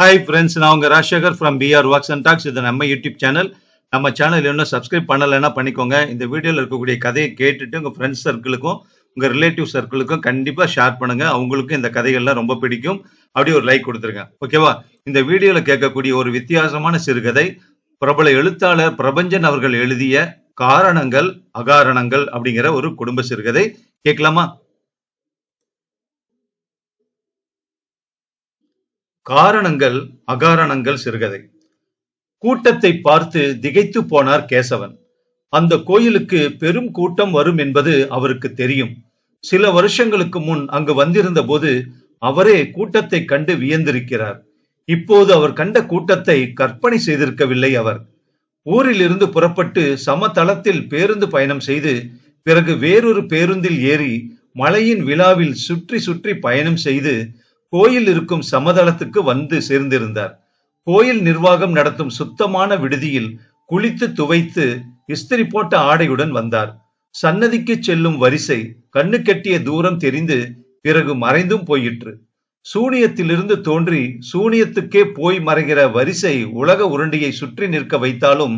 Hi friends நான் உங்க Rajasekar from PR walks and talks இது நம்ம யூடியூப் சேனல் நம்ம சேனல் இன்னும் சப்ஸ்கிரைப் பண்ணலைன்னா பண்ணிக்கோங்க. இந்த வீடியோவில் இருக்கக்கூடிய கதையை கேட்டுட்டு உங்கள் ஃப்ரெண்ட்ஸ் சர்க்கிளுக்கும் உங்கள் ரிலேட்டிவ் சர்க்கிளுக்கும் கண்டிப்பாக ஷேர் பண்ணுங்க. அவங்களுக்கும் இந்த கதைகள்லாம் ரொம்ப பிடிக்கும். அப்படியே ஒரு லைக் கொடுத்துருங்க. ஓகேவா இந்த வீடியோவில் கேட்கக்கூடிய ஒரு வித்தியாசமான சிறுகதை பிரபல எழுத்தாளர் பிரபஞ்சன் அவர்கள் எழுதிய காரணங்கள் அகாரணங்கள் அப்படிங்கிற ஒரு குடும்ப சிறுகதை. கேட்கலாமா? காரணங்கள் அகாரணங்கள் சிறுகதை. கூட்டத்தை பார்த்து திகைத்து போனார் கேசவன். அந்த கோயிலுக்கு பெரும் கூட்டம் வரும் என்பது அவருக்கு தெரியும். சில வருஷங்களுக்கு முன் அங்கு வந்திருந்த போது அவரே கூட்டத்தை கண்டு வியந்திருக்கிறார். இப்போது அவர் கண்ட கூட்டத்தை கற்பனை செய்திருக்கவில்லை அவர். ஊரில் இருந்து புறப்பட்டு சமதளத்தில் பேருந்து பயணம் செய்து பிறகு வேறொரு பேருந்தில் ஏறி மலையின் விழாவில் சுற்றி சுற்றி பயணம் செய்து கோயில் இருக்கும் சமதளத்துக்கு வந்து சேர்ந்திருந்தார். கோயில் நிர்வாகம் நடத்தும் சுத்தமான விடுதியில் குளித்து துவைத்து இஸ்திரி போட்ட ஆடையுடன் வந்தார். சன்னதிக்கு செல்லும் வரிசை கண்ணு கெட்டிய தூரம் தெரிந்து பிறகு மறைந்தும் போயிற்று. சூனியத்திலிருந்து தோன்றி சூனியத்துக்கே போய் மறைகிற வரிசை உலக உருண்டையை சுற்றி நிற்க வைத்தாலும்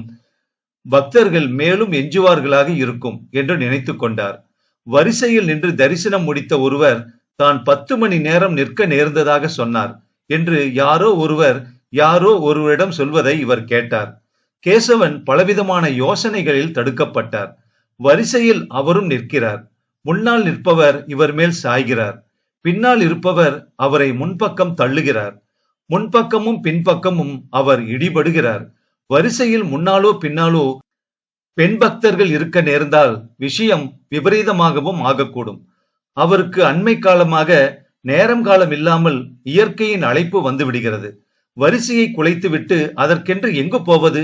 பக்தர்கள் மேலும் எஞ்சுவார்களாக இருக்கும் என்று நினைத்து கொண்டார். வரிசையில் நின்று தரிசனம் முடித்த ஒருவர் தான் பத்து மணி நேரம் நிற்க நேர்ந்ததாக சொன்னார் என்று யாரோ ஒருவர் யாரோ ஒருவரிடம் சொல்வதை இவர் கேட்டார். கேசவன் பலவிதமான யோசனைகளில் தடுக்கப்பட்டார். வரிசையில் அவரும் நிற்கிறார். முன்னால் நிற்பவர் இவர் மேல் சாய்கிறார். பின்னால் இருப்பவர் அவரை முன்பக்கம் தள்ளுகிறார். முன்பக்கமும் பின்பக்கமும் அவர் இடிபடுகிறார். வரிசையில் முன்னாலோ பின்னாலோ பெண் பக்தர்கள் இருக்க நேர்ந்தால் விஷயம் விபரீதமாகவும் ஆகக்கூடும். அவருக்கு அண்மை காலமாக நேரம் காலம் இல்லாமல் இயற்கையின் அழைப்பு வந்து விடுகிறது. வரிசையை குலைத்துவிட்டு அதற்கென்று எங்கு போவது?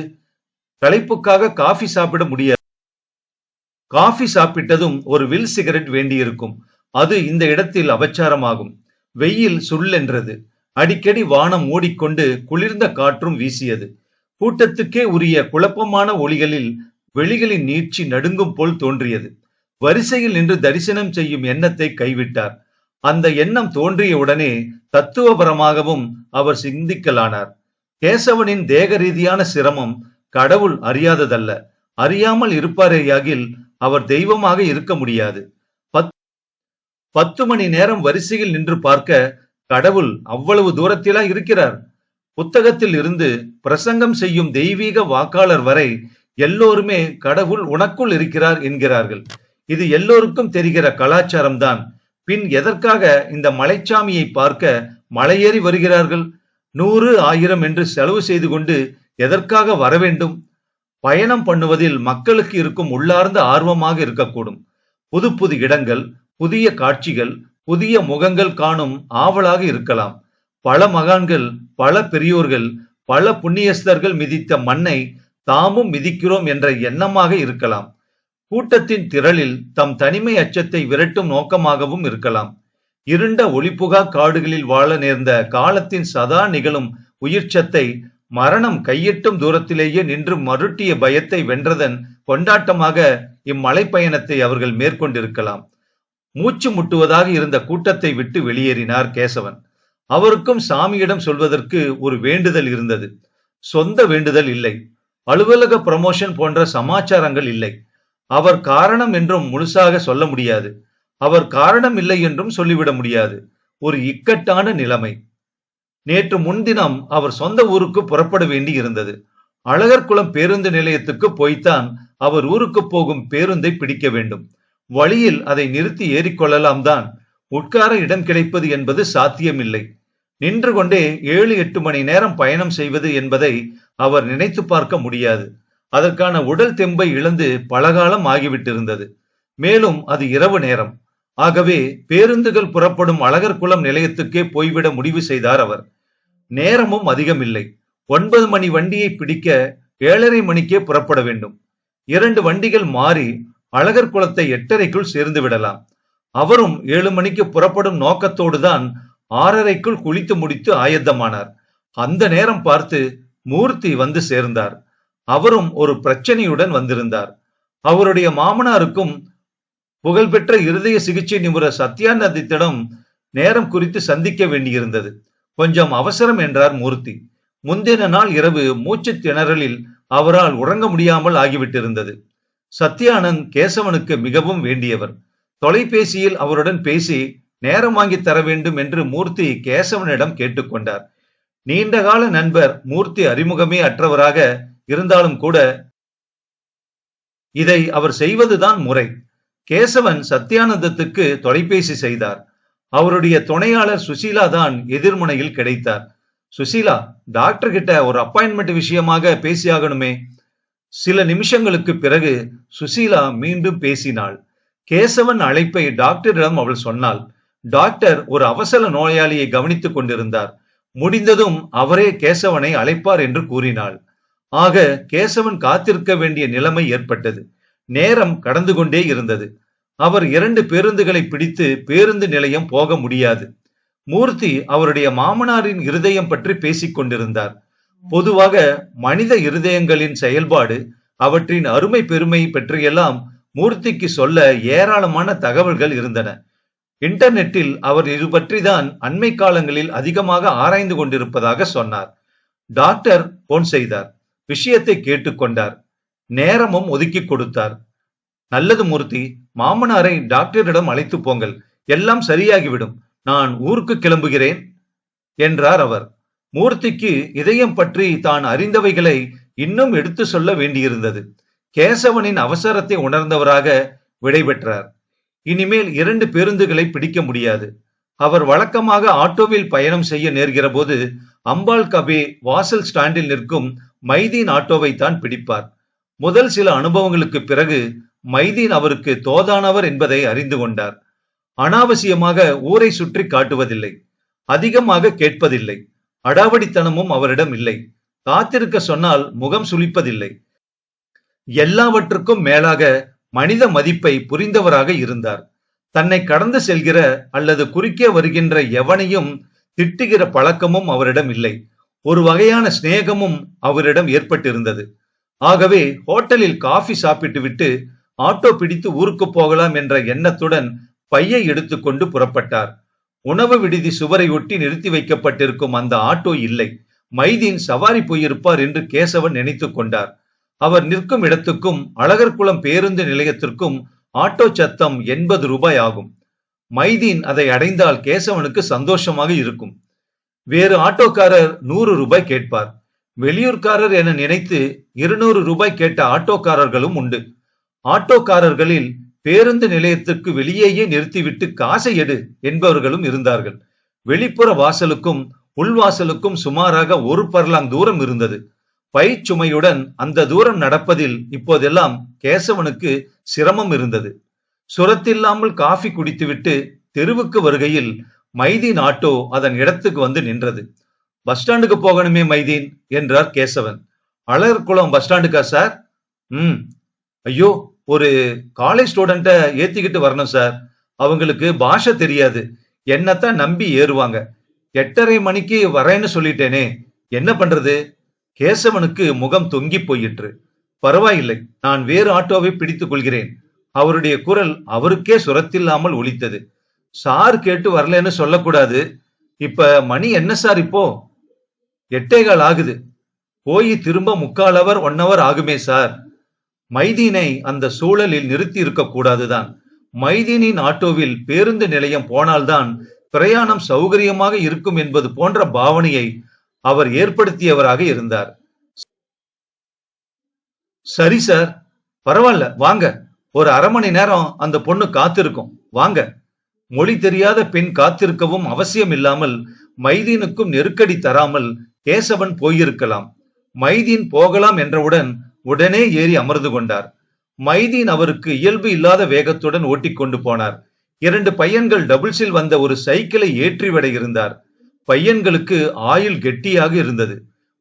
தலைப்புக்காக காஃபி சாப்பிட முடியாது. காஃபி சாப்பிட்டதும் ஒரு வில் சிகரெட் வேண்டியிருக்கும். அது இந்த இடத்தில் அபச்சாரமாகும். வெயில் சுள்ளென்றது. அடிக்கடி வானம் மூடிக்கொண்டு குளிர்ந்த காற்றும் வீசியது. கூட்டத்துக்கே உரிய குழப்பமான ஒளிகளில் வெளிகளின் நீட்சி நடுங்கும் போல் தோன்றியது. வரிசையில் நின்று தரிசனம் செய்யும் எண்ணத்தை கைவிட்டார். அந்த எண்ணம் தோன்றிய உடனே தத்துவபரமாகவும் அவர் சிந்திக்கலானார். கேசவனின் தேக ரீதியான சிரமம் கடவுள் அறியாததல்ல. அறியாமல் இருப்பாரேயாகில் அவர் தெய்வமாக இருக்க முடியாது. பத்து மணி நேரம் வரிசையில் நின்று பார்க்க கடவுள் அவ்வளவு தூரத்திலா இருக்கிறார்? புத்தகத்தில் இருந்து பிரசங்கம் செய்யும் தெய்வீக வாக்காளர் வரை எல்லோருமே கடவுள் உனக்குள் இருக்கிறார் என்கிறார்கள். இது எல்லோருக்கும் தெரிகிற கலாச்சாரம்தான். பின் எதற்காக இந்த மலைச்சாமியை பார்க்க மலையேறி வருகிறார்கள்? நூறு ஆயிரம் என்று செலவு செய்து கொண்டு எதற்காக வர வேண்டும்? பயணம் பண்ணுவதில் மக்களுக்கு இருக்கும் உள்ளார்ந்த ஆர்வமாக இருக்கக்கூடும். புது புது இடங்கள் புதிய காட்சிகள் புதிய முகங்கள் காணும் ஆவலாக இருக்கலாம். பல மகான்கள் பல பெரியோர்கள் பல புண்ணியஸ்தர்கள் மிதித்த மண்ணை தாமும் மிதிக்கிறோம் என்ற எண்ணமாக இருக்கலாம். கூட்டத்தின் திரளில் தம் தனிமை அச்சத்தை விரட்டும் நோக்கமாகவும் இருக்கலாம். இருண்ட ஒளிப்புகா காடுகளில் வாழ நேர்ந்த காலத்தின் சதா நிகழும் உயிர்ச்சத்தை மரணம் கையெட்டும் தூரத்திலேயே நின்று மருட்டிய பயத்தை வென்றதன் கொண்டாட்டமாக இம்மலை பயணத்தை அவர்கள் மேற்கொண்டிருக்கலாம். மூச்சு முட்டுவதாக இருந்த கூட்டத்தை விட்டு வெளியேறினார் கேசவன். அவருக்கும் சாமியிடம் சொல்வதற்கு ஒரு வேண்டுதல் இருந்தது. சொந்த வேண்டுதல் இல்லை. அலுவலக ப்ரமோஷன் போன்ற சமாச்சாரங்கள் இல்லை. அவர் காரணம் என்றும் முழுசாக சொல்ல முடியாது. அவர் காரணம் இல்லை என்றும் சொல்லிவிட முடியாது. ஒரு இக்கட்டான நிலைமை. நேற்று முன்தினம் அவர் சொந்த ஊருக்கு புறப்பட வேண்டி இருந்தது அழகர்குளம் பேருந்து நிலையத்துக்கு போய்த்தான் அவர் ஊருக்கு போகும் பேருந்தை பிடிக்க வேண்டும். வழியில் அதை நிறுத்தி ஏறிக்கொள்ளலாம் தான். உட்கார இடம் கிடைப்பது என்பது சாத்தியமில்லை. நின்று கொண்டே ஏழு எட்டு மணி நேரம் பயணம் செய்வது என்பதை அவர் நினைத்து பார்க்க முடியாது. அதற்கான உடல் தெம்பை இழந்து பலகாலம் ஆகிவிட்டிருந்தது. மேலும் அது இரவு நேரம். ஆகவே பேருந்துகள் புறப்படும் அழகர்குளம் நிலையத்துக்கே போய்விட முடிவு செய்தார் அவர். நேரமும் அதிகமில்லை. ஒன்பது மணி வண்டியை பிடிக்க ஏழரை மணிக்கே புறப்பட வேண்டும். இரண்டு வண்டிகள் மாறி அழகர் குளத்தை எட்டரைக்குள் சேர்ந்து விடலாம். அவரும் ஏழு மணிக்கு புறப்படும் நோக்கத்தோடு தான் ஆறரைக்குள் குளித்து முடித்து ஆயத்தமானார். அந்த நேரம் பார்த்து மூர்த்தி வந்து சேர்ந்தார். அவரும் ஒரு பிரச்சனையுடன் வந்திருந்தார். அவருடைய மாமனாருக்கும் புகழ்பெற்ற இருதய சிகிச்சை நிபுணர் சத்யானந்தித்திடம் நேரம் குறித்து சந்திக்க வேண்டியிருந்தது. கொஞ்சம் அவசரம் என்றார் மூர்த்தி. முந்தின நாள் இரவு மூச்சு திணறலில் அவரால் உறங்க முடியாமல் ஆகிவிட்டிருந்தது. சத்யானந்த் கேசவனுக்கு மிகவும் வேண்டியவர். தொலைபேசியில் அவருடன் பேசி நேரம் வாங்கி தர வேண்டும் என்று மூர்த்தி கேசவனிடம் கேட்டுக்கொண்டார். நீண்டகால நண்பர் மூர்த்தி அறிமுகமே அற்றவராக இருந்தாலும் கூட இதை அவர் செய்வதுதான் முறை. கேசவன் சத்யானந்தத்துக்கு தொலைபேசி செய்தார். அவருடைய துணையாளர் சுசீலா தான் எதிர்முனையில் கிடைத்தார். சுசீலா டாக்டர் கிட்ட ஒரு அப்பாயின்மெண்ட் விஷயமாக பேசியாகணுமே. சில நிமிஷங்களுக்கு பிறகு சுசீலா மீண்டும் பேசினாள். கேசவன் அழைப்பை டாக்டரிடம் அவள் சொன்னாள். டாக்டர் ஒரு அவசர நோயாளியை கவனித்துக் கொண்டிருந்தார். முடிந்ததும் அவரே கேசவனை அழைப்பார் என்று கூறினாள். ஆக கேசவன் காத்திருக்க வேண்டிய நிலைமை ஏற்பட்டது. நேரம் கடந்து கொண்டே இருந்தது. அவர் இரண்டு பேருந்துகளை பிடித்து பேருந்து நிலையம் போக முடியாது. மூர்த்தி அவருடைய மாமனாரின் இருதயம் பற்றி பேசிக் கொண்டிருந்தார். பொதுவாக மனித இருதயங்களின் செயல்பாடு அவற்றின் அருமை பெருமை பற்றியெல்லாம் மூர்த்திக்கு சொல்ல ஏராளமான தகவல்கள் இருந்தன. இன்டர்நெட்டில் அவர் இது பற்றிதான் அண்மை காலங்களில் அதிகமாக ஆராய்ந்து கொண்டிருப்பதாக சொன்னார். டாக்டர் போன் செய்தார். விஷயத்தை கேட்டுக்கொண்டார். நேரமும் ஒதுக்கி கொடுத்தார். நல்லது மூர்த்தி மாமனாரை டாக்டரிடம் அழைத்து போங்கள். எல்லாம் சரியாகிவிடும். நான் ஊருக்கு கிளம்புகிறேன் என்றார் அவர். மூர்த்திக்கு இதயம் பற்றி தான் அறிந்தவைகளை இன்னும் எடுத்து சொல்ல வேண்டியிருந்தது. கேசவனின் அவசரத்தை உணர்ந்தவராக விடைபெற்றார். இனிமேல் இரண்டு பேருந்துகளை பிடிக்க முடியாது. அவர் வழக்கமாக ஆட்டோவில் பயணம் செய்ய நேர்கிற போது அம்பாள் கபே வாசல் ஸ்டாண்டில் நிற்கும் மைதீன் ஆட்டோவை தான் பிடிப்பார். முதல் சில அனுபவங்களுக்கு பிறகு மைதீன் அவருக்கு தோதானவர் என்பதை அறிந்து கொண்டார். அனாவசியமாக ஊரை சுற்றி காட்டுவதில்லை. அதிகமாக கேட்பதில்லை. அடாவடித்தனமும் அவரிடம் இல்லை. காத்திருக்க சொன்னால் முகம் சுளிப்பதில்லை. எல்லாவற்றுக்கும் மேலாக மனித மதிப்பை புரிந்தவராக இருந்தார். தன்னை கடந்து செல்கிற அல்லது குறுக்கே வருகின்ற எவனையும் திட்டுகிற பழக்கமும் அவரிடம் இல்லை. ஒரு வகையான சிநேகமும் அவரிடம் ஏற்பட்டிருந்தது. ஆகவே ஹோட்டலில் காஃபி சாப்பிட்டு விட்டு ஆட்டோ பிடித்து ஊருக்கு போகலாம் என்ற எண்ணத்துடன் பையை எடுத்துக்கொண்டு புறப்பட்டார். உணவு விடுதி சுவரை ஒட்டி நிறுத்தி வைக்கப்பட்டிருக்கும் அந்த ஆட்டோ இல்லை. மைதீன் சவாரி போயிருப்பார் என்று கேசவன் நினைத்துக் கொண்டார். அவர் நிற்கும் இடத்துக்கும் அழகர்குளம் பேருந்து நிலையத்திற்கும் ஆட்டோ சத்தம் எண்பது ரூபாய் ஆகும். மைதீன் அதை அடைந்தால் கேசவனுக்கு சந்தோஷமாக இருக்கும். வேறு ஆட்டோக்காரர் நூறு ரூபாய் கேட்பார். வெளியூர்காரர் என நினைத்து இருநூறு ரூபாய் கேட்ட ஆட்டோக்காரர்களும் உண்டு. ஆட்டோக்காரர்களில் பேருந்து நிலையத்திற்கு வெளியேயே நிறுத்திவிட்டு காசை எடு என்பவர்களும் இருந்தார்கள். வெளிப்புற வாசலுக்கும் உள்வாசலுக்கும் சுமாராக ஒரு பர்லாங் தூரம் இருந்தது. பைச்சுமையுடன் அந்த தூரம் நடப்பதில் இப்போதெல்லாம் கேசவனுக்கு சிரமம் இருந்தது. சுரத்தில்லாமல் காஃபி குடித்துவிட்டு தெருவுக்கு வருகையில் மைதீன் ஆட்டோ அதன் இடத்துக்கு வந்து நின்றது. பஸ் ஸ்டாண்டுக்கு போகணுமே மைதீன் என்றார் கேசவன். அழகர்குளம் பஸ் ஸ்டாண்டுக்கா சார்? ம். ஐயோ ஒரு காலேஜ் ஸ்டூடெண்ட்ட ஏத்திக்கிட்டு வரணும் சார். அவங்களுக்கு பாஷை தெரியாது. என்னத்தான் நம்பி ஏறுவாங்க. எட்டரை மணிக்கு வரேன்னு சொல்லிட்டேனே. என்ன பண்றது? கேசவனுக்கு முகம் தொங்கி போயிற்று. பரவாயில்லை நான் வேறு ஆட்டோவை பிடித்துக் கொள்கிறேன். அவருடைய குரல் அவருக்கே சுரத்தில்லாமல் ஒலித்தது. சார் கேட்டு வரலன்னு சொல்லக்கூடாது. இப்ப மணி என்ன சார் இப்போ? எட்டேகால் ஆகுது. போய் திரும்ப முக்கால் அவர் ஒன் அவர் ஆகுமே சார். மைதீனை அந்த சூழலில் நிறுத்தி இருக்க கூடாதுதான். மைதீனின் ஆட்டோவில் பேருந்து நிலையம் போனால்தான் பிரயாணம் சௌகரியமாக இருக்கும் என்பது போன்ற பாவனையை அவர் ஏற்படுத்தியவராக இருந்தார். சரி சார் பரவாயில்ல வாங்க. ஒரு அரை மணி நேரம் அந்த பொண்ணு காத்திருக்கும். வாங்க. மொழி தெரியாத பெண் காத்திருக்கவும் அவசியம் இல்லாமல் மைதீனுக்கும் நெருக்கடி தராமல் கேசவன் போயிருக்கலாம். மைதீன் போகலாம் என்றவுடன் உடனே ஏறி அமர்ந்து கொண்டார். மைதீன் அவருக்கு இயல்பு இல்லாத வேகத்துடன் ஓட்டிக்கொண்டு போனார். இரண்டு பையன்கள் டபுள்ஸில் வந்த ஒரு சைக்கிளை ஏற்றி விட இருந்தார். பையன்களுக்கு ஆயுள் கெட்டியாக இருந்தது.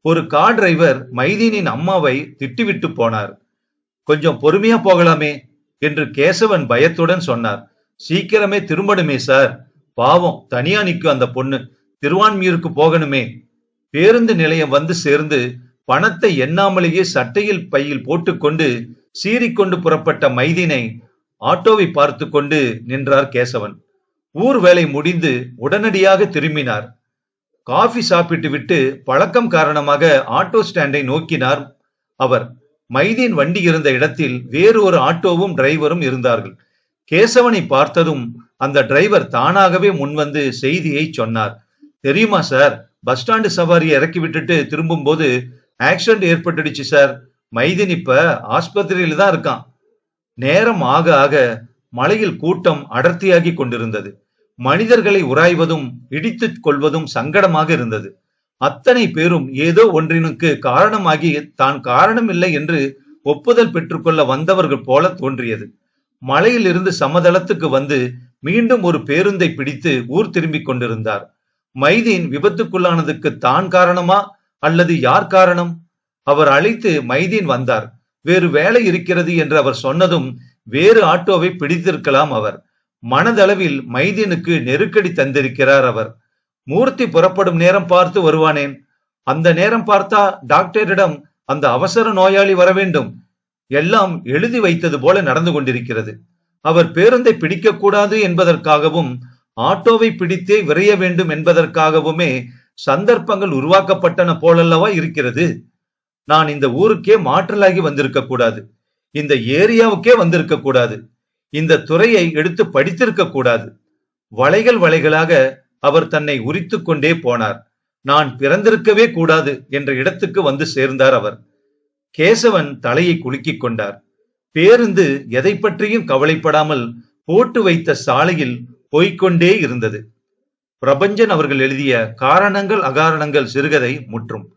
ஒரு கார் டிரைவர் மைதீனின் அம்மாவை திட்டிவிட்டு போனார். கொஞ்சம் பொறுமையா போகலாமே என்று கேசவன் பயத்துடன் சொன்னார். சீக்கிரமே திரும்பணுமே சார். பாவம் தனியா நிற்கும் அந்த பொண்ணு. திருவான்மியூருக்கு போகணுமே. பேருந்து நிலையம் வந்து சேர்ந்து பணத்தை எண்ணாமலேயே சட்டையில் பையில் போட்டுக்கொண்டு சீறிக்கொண்டு புறப்பட்ட மைதினை ஆட்டோவை பார்த்து கொண்டு நின்றார் கேசவன். ஊர் வேலை முடிந்து உடனடியாக திரும்பினார். காஃபி சாப்பிட்டு விட்டு பழக்கம் காரணமாக ஆட்டோ ஸ்டாண்டை நோக்கினார் அவர். மைதீன் வண்டி இருந்த இடத்தில் வேறு ஒரு ஆட்டோவும் டிரைவரும் இருந்தார்கள். கேசவனை பார்த்ததும் அந்த டிரைவர் தானாகவே முன்வந்து செய்தியை சொன்னார். தெரியுமா சார்? பஸ் ஸ்டாண்டு சவாரியை இறக்கி விட்டுட்டு திரும்பும் போது ஆக்சிடென்ட் ஏற்பட்டுடுச்சு சார். மைதின் இப்ப ஆஸ்பத்திரியில தான் இருக்கான். நேரம் ஆக ஆக மலையில் கூட்டம் அடர்த்தியாகி கொண்டிருந்தது. மனிதர்களை உராய்வதும் இடித்துக் கொள்வதும் சங்கடமாக இருந்தது. அத்தனை பேரும் ஏதோ ஒன்றினுக்கு காரணமாகி தான் காரணம் இல்லை என்று ஒப்புதல் பெற்றுக்கொள்ள வந்தவர்கள் போல தோன்றியது. மலையிலிருந்து சமதளத்துக்கு வந்து மீண்டும் ஒரு பேருந்தை பிடித்து ஊர் திரும்பிக் கொண்டிருந்தார். மைதீன் விபத்துக்குள்ளானதுக்கு தான் காரணமா அல்லது யார் காரணம்? அவர் அழைத்து மைதீன் வந்தார். வேறு வேலை இருக்கிறது என்று அவர் சொன்னதும் வேறு ஆட்டோவை பிடித்திருக்கலாம் அவர். மனதளவில் மைதீனுக்கு நெருக்கடி தந்திருக்கிறார் அவர். மூர்த்தி புறப்படும் நேரம் பார்த்து வருவானேன்? அந்த நேரம் பார்த்தா டாக்டரிடம் அந்த அவசர நோயாளி வர வேண்டும். எல்லாம் எழுதி வைத்தது போல நடந்து கொண்டிருக்கிறது. அவர் பேருந்தை பிடிக்கக்கூடாது என்பதற்காகவும் ஆட்டோவை பிடித்தே விரைய வேண்டும் என்பதற்காகவுமே சந்தர்ப்பங்கள் உருவாக்கப்பட்டன போலல்லவா இருக்கிறது. நான் இந்த ஊருக்கே மாற்றலாகி வந்திருக்க கூடாது இந்த ஏரியாவுக்கே வந்திருக்க கூடாது இந்த துறையை எடுத்து படித்திருக்க கூடாது வளைகள் வளைகளாக அவர் தன்னை உரித்து கொண்டே போனார். நான் பிறந்திருக்கவே கூடாது என்ற இடத்துக்கு வந்து சேர்ந்தார் அவர். கேசவன் தலையை குலுக்கிக் கொண்டார். பேருந்து எதை பற்றியும் கவலைப்படாமல் போட்டு வைத்த சாலையில் போய்கொண்டே இருந்தது. பிரபஞ்சன் அவர்கள் எழுதிய காரணங்கள் அகாரணங்கள் சிறுகதை முற்றும்.